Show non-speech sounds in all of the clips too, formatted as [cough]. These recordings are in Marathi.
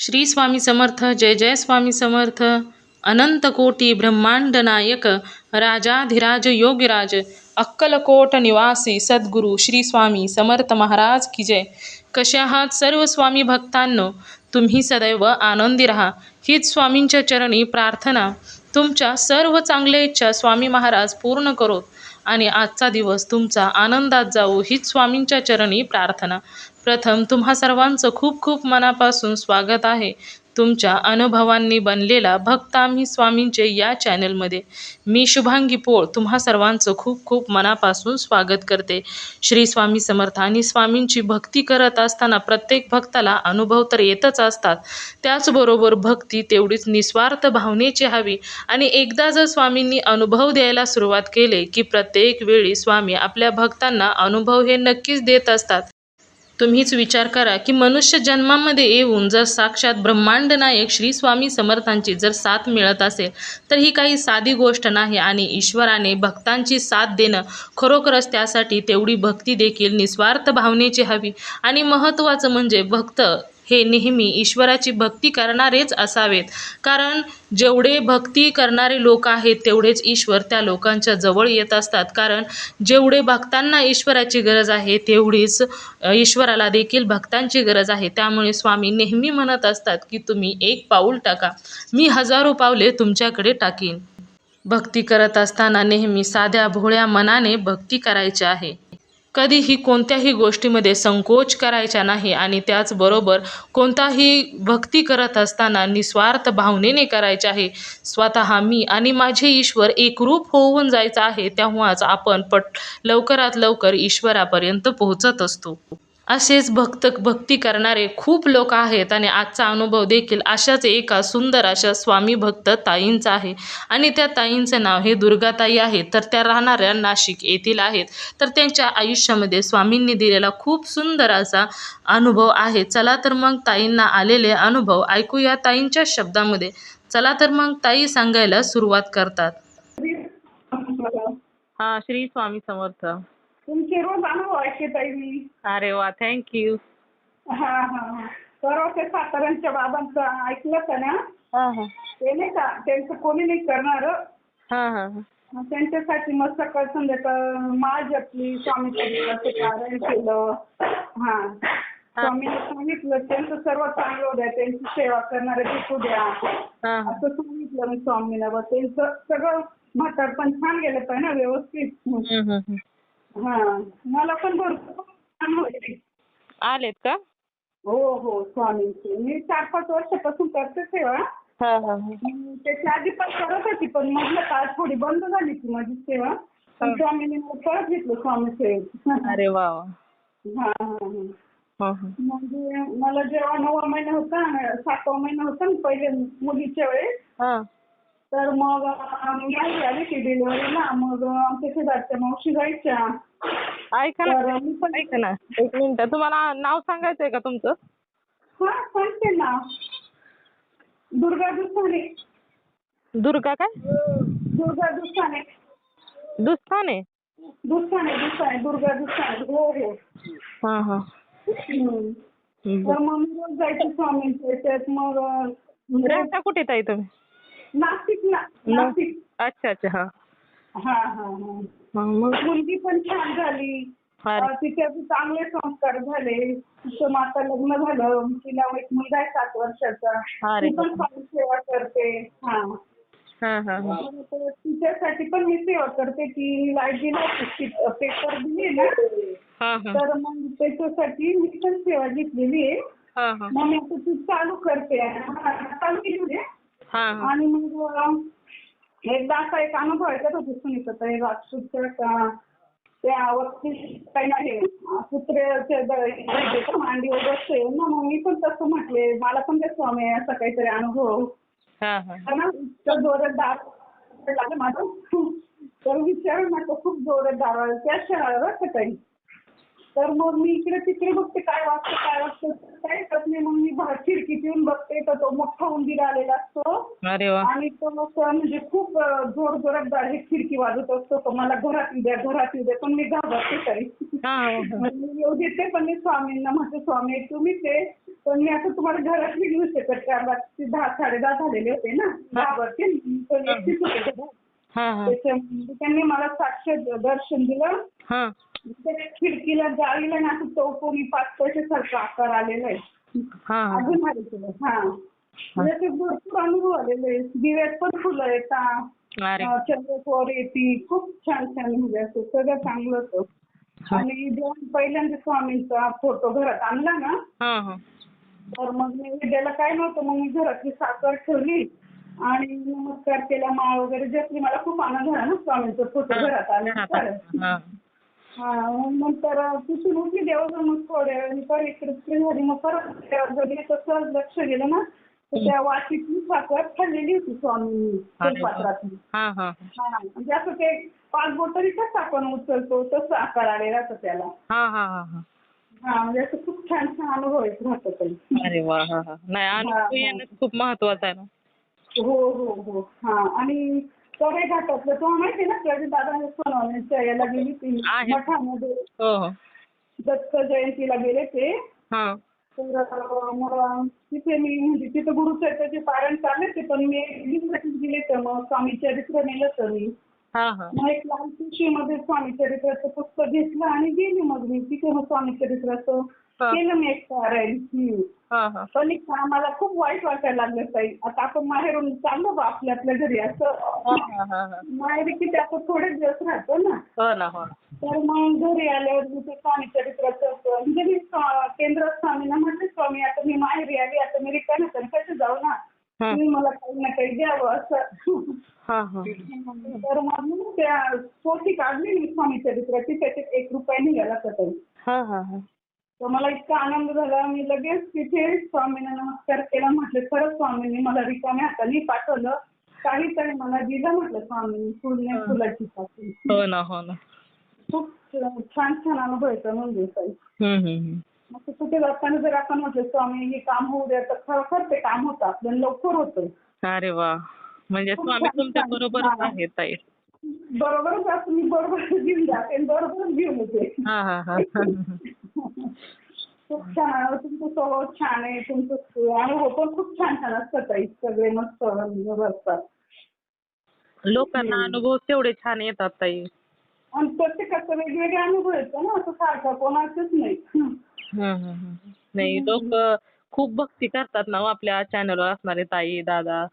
श्री स्वामी समर्थ जय जय स्वामी समर्थ. अनंत कोटी ब्रह्मांड नायक राजाधिराज योगराज अक्कलकोट निवासी सद्गुरू श्री स्वामी समर्थ महाराज की जय. कसे आहात सर्व स्वामी भक्तांनो तुम्ही सदैव आनंदी राहा. हीच स्वामींच्या चरणी प्रार्थना. तुमच्या सर्व चांगल्या इच्छा स्वामी महाराज पूर्ण करोत आणि आजचा दिवस तुमचा आनंदात जाऊ हीच स्वामींच्या चरणी प्रार्थना. प्रथम तुम्हा सर्वांचं खूप खूप मनापासून स्वागत आहे. तुमच्या अनुभवांनी बनलेला भक्त आम्ही स्वामींचे या चॅनलमध्ये. मी शुभांगी पोळ तुम्हा सर्वांचं खूप खूप मनापासून स्वागत करते. श्री स्वामी समर्थ आणि स्वामींची भक्ती करत असताना प्रत्येक भक्ताला अनुभव तर येतच असतात. त्याचबरोबर भक्ती तेवढीच निस्वार्थ भावनेची हवी. आणि एकदा जर स्वामींनी अनुभव द्यायला सुरुवात केले की प्रत्येक वेळी स्वामी आपल्या भक्तांना अनुभव हे नक्कीच देत असतात. तुम्हीच विचार करा की मनुष्य जन्मामध्ये येऊन जर साक्षात ब्रह्मांड नायक श्री स्वामी समर्थांची जर साथ मिळत असेल तर ही काही साधी गोष्ट नाही आणि ईश्वराने भक्तांची साथ देणं खरोखरच त्यासाठी तेवढी भक्ती देखील निस्वार्थ भावनेची हवी. आणि महत्त्वाचं म्हणजे भक्त हे नेहमी ईश्वराची भक्ती करणारेच असावेत. कारण जेवढे भक्ती करणारे लोक आहेत तेवढेच ईश्वर त्या लोकांच्या जवळ येत असतात. कारण जेवढे भक्तांना ईश्वराची गरज आहे तेवढीच ईश्वराला देखील भक्तांची गरज आहे. त्यामुळे स्वामी नेहमी म्हणत असतात की तुम्ही एक पाऊल टाका. मी हजारो पावले तुमच्याकडे टाकीन. भक्ती करत असताना नेहमी साध्या भोळ्या मनाने भक्ती करायची आहे. कधीही कोणत्याही गोष्टीमध्ये संकोच करायचा नाही आणि त्याचबरोबर कोणताही भक्ती करत असताना निस्वार्थ भावनेने करायचे आहे. स्वतः मी आणि माझे ईश्वर एकरूप होऊन जायचं आहे तेव्हाच आपण पट लवकरात लवकर ईश्वरापर्यंत पोहोचत असतो. असेच भक्त भक्ती करणारे खूप लोक आहेत आणि आजचा अनुभव देखील अशाच एका सुंदर अशा स्वामी भक्त ताईंचा आहे. आणि त्या ताईंचं नाव हे दुर्गाताई आहे. तर त्या राहणाऱ्या नाशिक येथील आहेत. तर त्यांच्या आयुष्यामध्ये स्वामींनी दिलेला खूप सुंदर असा अनुभव आहे. चला तर मग ताईंना आलेले अनुभव ऐकूया ताईंच्या शब्दामध्ये. चला तर मग ताई सांगायला सुरुवात करतात. हा श्री स्वामी समर्थ. तुमचे रोज अनुभव ऐकत आहे मी. अरे वा थँक्यू हा हा हा. परवा ते साताऱ्यांच्या बाबांचं ऐकलं का ना? हा हा. ते नाही का त्यांचं कोणी नाही करणार? हा हा मग त्यांच्यासाठी मग सकाळ संध्याकाळ माळ जपली स्वामी पारायण केलं. हा. स्वामीने सांगितलं त्यांचं सर्व चांगलं होऊ द्या त्यांची सेवा करणारे भेटू द्या. हा हा. असं सांगितलं मी स्वामीला व त्यांचं सगळं म्हातारपण छान गेलं पाहिजे ना व्यवस्थित. हम्म, हम्म, हम्म. हा मला पण भरपूर. आलेत का हो हो स्वामींची मी चार पाच वर्षापासून करते सेवा हा हा हा. त्याच्या आधी पण करत होती पण मधलं काळ थोडी बंद झाली ती माझी सेवा पण स्वामींनी परत घेतलं स्वामी सेवेत अरे वा. हा हा. म्हणजे मला जेव्हा नववा महिना होता ना, सातवा महिना होता ना पहिले मुलीच्या वेळेस तर मग नाही आली ती डिलिव्हरीला मग आमच्या शेजारच्या मावशी जायच्या. ऐका ना. तर मी पण ऐका ना. एक मिनिट. तुम्हाला नाव सांगायचंय का तुमचं? हा सांगते ना. दुर्गा दुसाने. दुर्गा काय? दुर्गा दुसाने. दुस्थाने दुसाने दुसाने. दुर्गा दुसाने. हो हो हा. हा हम्म. तर मग मी रोज जायचे स्वामींच्या याच्यात. मग अं, राहता कुठे ताई तुम्ही? नाशिकला नाशिक. अच्छा अच्छा हा. हा हा मग मुलगी पण छान झाली. तिचे चांगले संस्कार झाले. तिचं आता लग्न झालं. तिला एक मुलगा आहे सात वर्षाचा. ती पण स्वामी सेवा करते. हा. हा हा हा. तिच्यासाठी पण मी सेवा करते ती लाइट दिला पेपर दिले ना हा हा. तर मग त्याच्यासाठी मी पण सेवा घेतलेली आहे. मग मी आता ती चालू करते. चालू केली होती. आणि मग एकदा असा एक अनुभव ऐकत होते सुनीता ताई राजपूतच्या का त्या वक्ती द- मांडीवर बसते ना मग मी पण तसं म्हटले मला पण ते स्वामी असा काहीतरी अनुभव. हा हा. इतकं जोरात दार लागलं माझं. तर विचार नको खूप जोरात दार त्या का ताई? तर मग मी इकडे तिकडे बघते काय वाजतं काय वाजतं काय करत नाही मग मी बाहेर खिडकीत येऊन बघते. तर तो मोठा उंदीर आलेला असतो. अरे वा. आणि तो असं म्हणजे खूप जोर जोरात दार खिडकी वाजत असतो. तो मला घरात येऊ द्या घरात येऊ द्या. पण मी घाबरते ताई हा हा, हा. म्हणजे मी येऊ देते पण मी स्वामींना माझे स्वामी तुम्ही ते पण मी आता तुम्हाला घरात नाही घेऊ शकत कारण रात्री दहा साडेदहा झालेले होते ना. घाबरते पण एकटीच होते घरात. हा हा. त्याच्यामुळे त्यांनी मला साक्ष दर्शन दिलं. हा. खिडकीला जाळीला ना असं चौकोनी पाच पैशासारखा आकार आलेला आहे. अजून भारी केलं हा. म्हणजे ते भरपूर अनुभव आलेले. दिव्यात पण फुलं येतात. चंद्रकोर येते. खूप छान छान म्हणजे असं सगळं चांगलं होतं. आणि जेव्हा पहिल्यांदा स्वामींचा फोटो घरात आणला ना हा हा. तर मग नैवेद्याला काय नव्हतं मग मी घरातली साखर ठेवली आणि नमस्कार केला माळ वगैरे जसली मला खूप आनंद झाला ना स्वामींचा फोटो घरात आल्यानंतर. नंतर तिथून उठली देवाचं मग थोड्या वेळाने परत इकडे तिकडे झाली. मग परत देवाकडे तसं लक्ष गेलं ना. तर त्या वाटीतली साखर खाल्लेली होती स्वामी पात्रातली हा हा. हा म्हणजे असं ते पाच बोटरी कसं आपण उचलतो तसं आकार आलेला होता त्याला. हा हा हा हा. हा म्हणजे असं खूप छान छान अनुभव येत राहतो ताई. अरे वा हा हा. नाही अनुभव येणं खूप महत्वाचं आहे ना. हो हो हो. हा आणि सगळे घाटातलं तुम्हाला माहिती ना प्रदीप दादा सोनवण्याच्या याला गेली ती आहे. मठामध्ये. हो हो. दत्त जयंतीला गेले ते. हा. तर अं, मला तिथे मी म्हणजे तिथं गुरुचरित्राचे पारायण चालले ते पण मी गेले तर मग स्वामी चरित्र नेलं तर. मी हा हा. मग एक लाल पिशवीमध्ये स्वामी चरित्राचं पुस्तक घेतलं आणि गेली मग मी. तिथे मग स्वामी चरित्राचं. केलं मी एक. हा हा. पण एक मला खूप वाईट वाटायला लागलं ताई. आता आपण माहेरून चाललो बा आपल्या आपल्या घरी असं. माहेरी किती आपण थोडेच दिवस राहतो ना. हो ना हो ना. तर मग घरी आल्यावर मी ते स्वामी चरित्राचं म्हणजे मी केंद्रात स्वामींना म्हटलं स्वामी आता मी माहेरी आली आता मी रिकामी तर कसं जाऊ ना. तुम्ही मला काही ना काही द्यावं असं. तर मग त्या पोथी काढली मी स्वामी चरित्राची त्याच्यात एक रुपया निघाला होता तर मला इतका आनंद झाला. मी लगेच तिथे स्वामींना नमस्कार केला. म्हटलं खरंच स्वामींनी मला रिकाम्या हाताने पाठवलं. काहीतरी मला दिलं म्हटलं स्वामींनी. फुलने फुलाची हो ना हो ना. खूप छान छान अनुभव येतो म्हणजे. मग कुठे जाताना जर आपण म्हटलं स्वामी हे काम होऊ द्या तर खरोखर ते काम होतं. आपलं लवकर होतं. अरे वा. म्हणजे स्वामी तुमच्या बरोबरच आहेत ताई. बरोबरच असं मी [laughs] बरोबर घेऊन जाते आणि बरोबरच घेऊन येते. खूप छान. तुमचं स्वभाव छान आहे तुमचं अनुभव पण खूप छान छान असतात ताई. सगळे मस्त असतात लोकांना अनुभव तेवढे छान येतात ताई. आणि प्रत्येकाचा वेगवेगळे अनुभव येतो ना असं सारखं कोणाचंच नाही. नाही लोक खूप भक्ती करतात ना हो आपल्या चॅनलवर असणारे ताई दादा.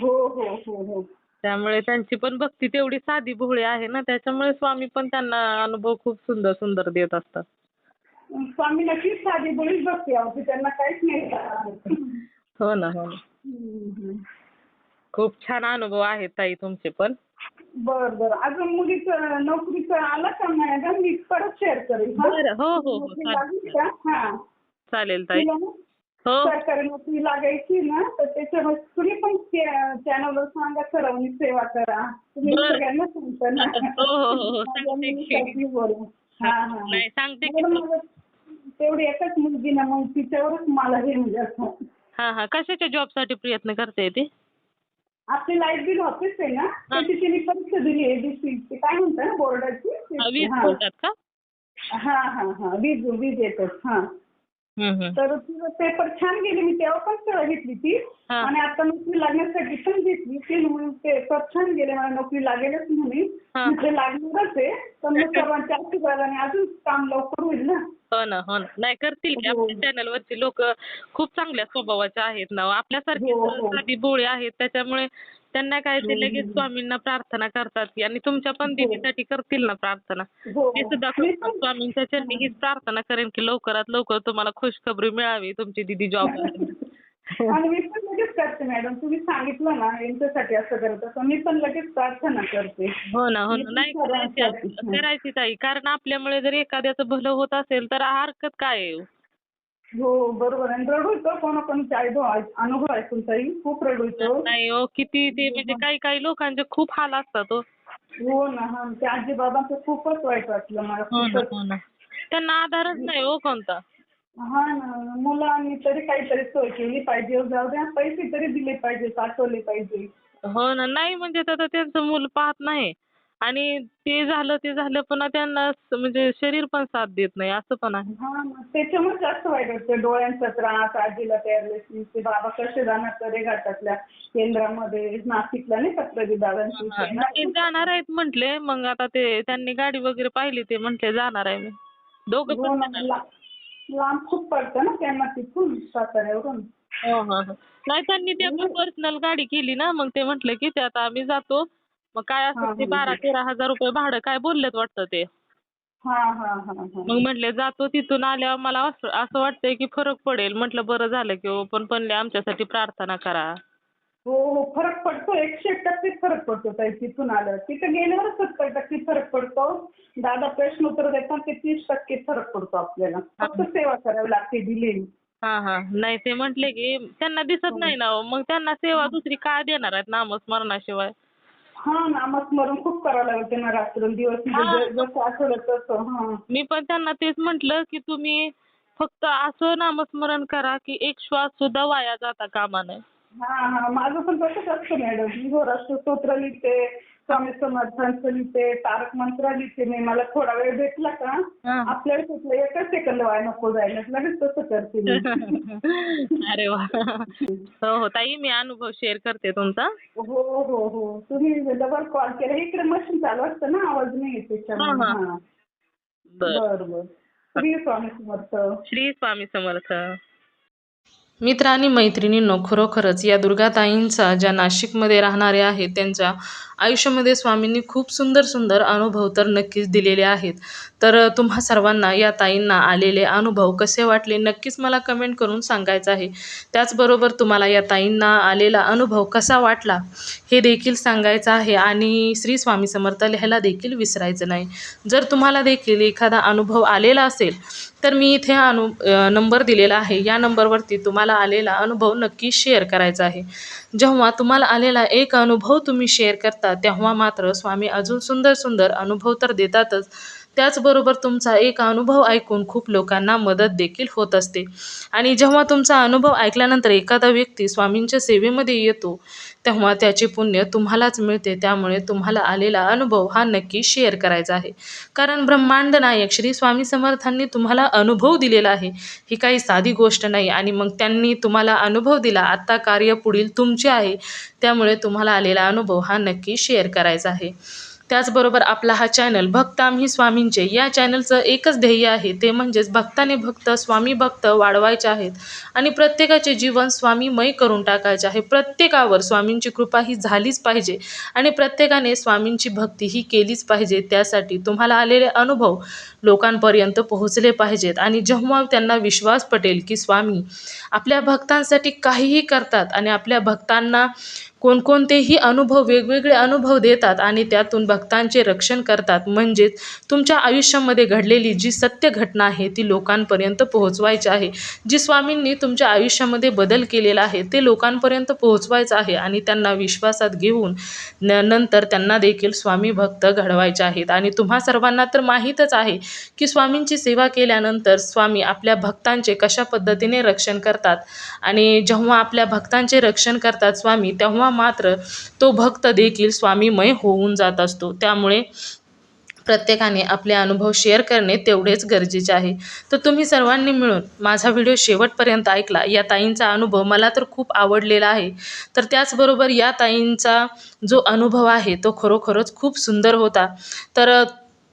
हो हो हो हो. त्यामुळे त्यांची पण भक्ती तेवढी साधी भोळी आहे ना त्याच्यामुळे स्वामी पण त्यांना अनुभव खूप सुंदर सुंदर देत असतात. स्वामी नक्कीच साधी बोलीच बघते आवडते त्यांना काहीच नाही. हो ना हो ना. खूप छान अनुभव आहेत ताई तुमचे पण. बर बर. अजून मुलीचं नोकरीचं आलं का मॅडम मी परत शेअर करेन. हा? बरं हो हो हो. चालेल हा. चालेल ताई. हो. सरकारी नोकरी लागायची ना तर त्याच्यामुळे तुम्ही पण चॅनलवर सांगा सरावणी सेवा करा. तुम्ही. सगळ्यांना सांगता ना. हो, हो, हो, [laughs] हो. हा. हा नाही सांगते तेवढी एकच मुलगी ना मग तिच्यावरच मला हे म्हणजे असं. हा हा. कशाच्या जॉबसाठी प्रयत्न करते ती? आपली लाइट बिल ऑफिस आहे ना त्याची तिने परीक्षा दिली एबीसी ची काय म्हणतात ना बोर्डाची हा, वीज बोलतात का? हा हा हा. वीज वीज येतात. हा. तर तिचं पेपर छान गेले. मी तेव्हा पण सेवा घेतली ती. आणि आता नोकरी लागण्यासाठी पण घेतली. ती म्हणून पेपर छान गेले. मला नोकरी लागेलच म्हणे. म्हटलं लागणारच आहे. पण [laughs] मग सर्वांच्या आशीर्वादाने अजून काम लवकर होईल ना. हो ना हो ना. नाही करतील की हो. आपल्या चॅनल वरची लोक खूप चांगल्या स्वभावाचे आहेत ना. आपल्यासारखी हो, हो. साधी भोळी आहेत. त्याच्यामुळे त्यांना काय ते लगेच स्वामींना प्रार्थना करतात आणि तुमच्या पण दिदीसाठी करतील ना प्रार्थना. हो मी सुद्धा मी करतो. पण- स्वामींच्या चरणी हीच प्रार्थना करेन की लवकरात लवकर तुम्हाला खुशखबरी मिळावी तुमची दिदी जॉब [laughs] आणि मी पण लगेच करते मॅडम तुम्ही सांगितलं ना यांच्यासाठी असं करत असं. मी पण लगेच प्रार्थना करते. हो ना हो ना. नाही पण करायची. करायची ताई. कारण आपल्यामुळे जर एखाद्याचं भलं होत असेल तर हरकत काय आहे? हो बरोबर. आणि रडू येतो कोणाकोणाचे अनुभव अनुभव ऐकून ताई. खूप रडू येतो. नाही हो किती ते म्हणजे काही काही लोकांचे खूप हाल असतात हो. हो ना हा. त्या आजी बाबांचं खूपच वाईट वाटलं मला. हो ना खूपच. हो ना. त्यांना आधारच नाही हो कोणता. हा ना मुलांनी तरी काहीतरी सोय केली पाहिजे. जाऊ द्या पैसे तरी दिले पाहिजे पाठवले पाहिजे. हो ना नाही म्हणजे आता त्यांचं मूल पाहत नाही. आणि ते झालं ते झालं पुन्हा त्यांना स- म्हणजे शरीर पण साथ देत नाही असं पण आहे. हा ना त्याच्यामुळे जास्त वाईट वाटतं. डोळ्यांचा त्रास आजीला पॅरालिसिस ते बाबा कसे जाणार तरे घाटातल्या केंद्रामध्ये नाशिकला नाही का प्रदीप दादांची हा, ते जाणार आहेत म्हंटले मग आता ते त्यांनी गाडी वगैरे पाहिली ते म्हंटले जाणार आहे मी. दोघं हो पण ना, जाणार. लांब खूप पडतं ना त्यांना तिथून साताऱ्यावरून हो, हो, हो. नाही त्यांनी ते पर्सनल गाडी केली ना. मग ते म्हटलं की ते आता आम्ही जातो. मग काय असेल ते. बारा तेरा हजार रुपये भाडं काय बोललेत वाटतं ते? हा हा हा हा. मग म्हटले जातो तिथून आल्यावर मला असं असं वाटतंय की फरक पडेल. म्हटलं बरं झालं की हो पण म्हणले आमच्यासाठी प्रार्थना करा. हो हो फरक पडतो. एकशे एक टक्केच फरक पडतो ताई तिथून आलं. तिथं गेल्यावरच सत्तर टक्के फरक पडतो. दादा प्रश्न उत्तर देतात ते तीस टक्के फरक पडतो आपल्याला. फक्त सेवा करावी लागते दिलेली हा हा. नाही ते म्हटले की त्यांना दिसत नाही ना हो. मग त्यांना सेवा दुसरी काय देणार आहेत नामस्मरणाशिवाय? हा नामस्मरण खूप करावं लागते ना रात्रंदिवस म्हणजे ज- जसं आठवलं तसं हा. मी पण त्यांना तेच म्हटलं की तुम्ही फक्त असं नामस्मरण करा की एक श्वास सुद्धा वाया जाता कामा नये. हा हा. माझं पण तसंच असतं मॅडम. मी घोराष्ट्र स्तोत्र लिहिते स्वामी समर्थांचं लिहिते तारक मंत्र लिहिते मी. मला थोडा वेळ भेटला का हा. आपल्याला तिथलं एकच सेकंद वाया नको जायला. लगेच तसं करते मी. [laughs] अरे वा. हो हो. ताई मी अनुभव शेअर करते तुमचा. हो हो हो. तुम्ही डबल कॉल केला. इकडे मशीन चालू असतं ना आवाज नाही येत त्याच्यामुळे. हा, हा. हा. बर. बर बर. श्री स्वामी समर्थ. श्री स्वामी समर्थ. मित्र आणि मैत्रिणींनो खरोखरच या दुर्गाताईंचा ज्या नाशिकमध्ये राहणारे आहेत त्यांच्या आयुष्यामध्ये स्वामींनी खूप सुंदर सुंदर अनुभव तर नक्कीच दिलेले आहेत. तर तुम्हा सर्वांना या ताईंना आलेले अनुभव कसे वाटले नक्कीच मला कमेंट करून सांगायचं आहे. त्याचबरोबर तुम्हाला या ताईंना आलेला अनुभव कसा वाटला हे देखील सांगायचं आहे आणि श्री स्वामी समर्थ लिहायला देखील विसरायचं नाही. जर तुम्हाला देखील एखादा अनुभव आलेला असेल तर मी इथे अनु नंबर दिलेला आहे. या नंबरवरती तुम्हाला आलेला अनुभव नक्की शेअर करायचा आहे. जेव्हा तुम्हाला आलेला एक अनुभव तुम्ही शेअर करता तेव्हा मात्र स्वामी अजून सुंदर सुंदर अनुभव तर देतातच. त्याचबरोबर तुमचा एक अनुभव ऐकून खूप लोकांना मदत देखील होत असते. आणि जेव्हा तुमचा अनुभव ऐकल्यानंतर एखादा व्यक्ती स्वामींच्या सेवेमध्ये येतो तेव्हा त्याचे पुण्य तुम्हालाच मिळते. त्यामुळे तुम्हाला आलेला अनुभव हा नक्की शेअर करायचा आहे. कारण ब्रह्मांड नायक श्री स्वामी समर्थांनी तुम्हाला अनुभव दिलेला आहे. ही काही साधी गोष्ट नाही आणि मग त्यांनी तुम्हाला अनुभव दिला. आत्ता कार्य पुढील तुमचे आहे. त्यामुळे तुम्हाला आलेला अनुभव हा नक्की शेअर करायचा आहे. त्याचबरोबर आपला हा चॅनल भक्त स्वामींचे या चॅनलचं एकच ध्येय आहे ते म्हणजेच भक्ताने भक्त स्वामी भक्त वाढवायचे आहेत. आणि प्रत्येकाचे जीवन स्वामीमय करून टाकायचे आहे. प्रत्येकावर स्वामींची कृपा ही झालीच पाहिजे आणि प्रत्येकाने स्वामींची भक्ती ही केलीच पाहिजे. त्यासाठी तुम्हाला आलेले अनुभव लोकांपर्यंत पोहोचले पाहिजेत. आणि जेव्हा त्यांना विश्वास पटेल की स्वामी आपल्या भक्तांसाठी काहीही करतात आणि आपल्या भक्तांना कोणकोणतेही अनुभव वेगवेगळे अनुभव देतात आणि त्यातून भक्तांचे रक्षण करतात. म्हणजेच तुमच्या आयुष्यामध्ये घडलेली जी सत्य घटना आहे ती लोकांपर्यंत पोहोचवायची आहे. जी स्वामींनी तुमच्या आयुष्यामध्ये बदल केलेला आहे ते लोकांपर्यंत पोहोचवायचं आहे आणि त्यांना विश्वासात घेऊन न नंतर त्यांना देखील स्वामी भक्त घडवायचे आहेत. आणि तुम्हा सर्वांना तर माहीतच आहे की स्वामींची सेवा केल्यानंतर स्वामी आपल्या भक्तांचे कशा पद्धतीने रक्षण करतात. आणि जेव्हा आपल्या भक्तांचे रक्षण करतात स्वामी तेव्हा मात्र तो भक्त देखील स्वामीमय होऊन जात असतो. त्यामुळे प्रत्येकाने आपले अनुभव शेअर करणे तेवढेच गरजेचे आहे. तर तुम्ही सर्वांनी मिळून माझा व्हिडिओ शेवटपर्यंत ऐकला. या ताईंचा अनुभव मला तर खूप आवडलेला आहे. तर त्याचबरोबर या ताईंचा जो अनुभव आहे तो खरोखरच खूप सुंदर होता. तर